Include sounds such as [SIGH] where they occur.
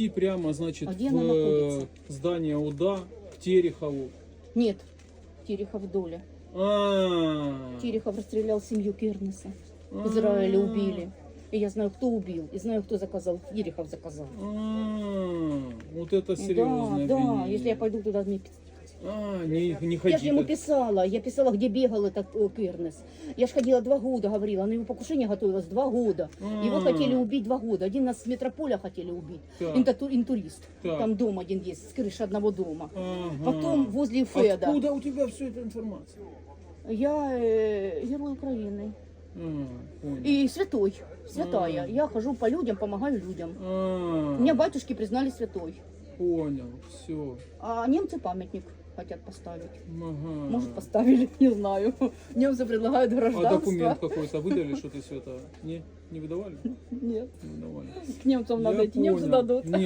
иди прямо, значит, А где в она э, находится? здание УДА, к Терехову. Нет, Терехов доля. А, Терехов расстрелял семью Кирнеса. В А. Израиле убили. И я знаю, кто убил, и знаю, кто заказал. Терехов заказал. А, вот это серьезное да, да, обвинение. если я пойду туда, мне А, не, не Я ходи. же ему так. писала, я писала, где бегал этот э, Кирнес. Я ж ходила два года, говорила, на его покушение готовилась два года. Его А. хотели убить два года. Один нас с метрополя хотели убить, Так. Интату- интурист. Так. Там дом один есть, с крыши одного дома. Ага. Потом возле Феда. Откуда у тебя все эта информация? Я э, герой Украины. А, понял. И святой, святая. А. Я хожу по людям, помогаю людям. А, Меня батюшки признали святой. Понял, все. А немцы памятник хотят поставить. Ага. Может, поставили, [LAUGHS] не знаю. Немцы предлагают А гражданство. документ [LAUGHS] какой-то выдали, что ты святая? Не, не выдавали? Нет, Не выдавали. к немцам надо идти, немцы дадут. Нет,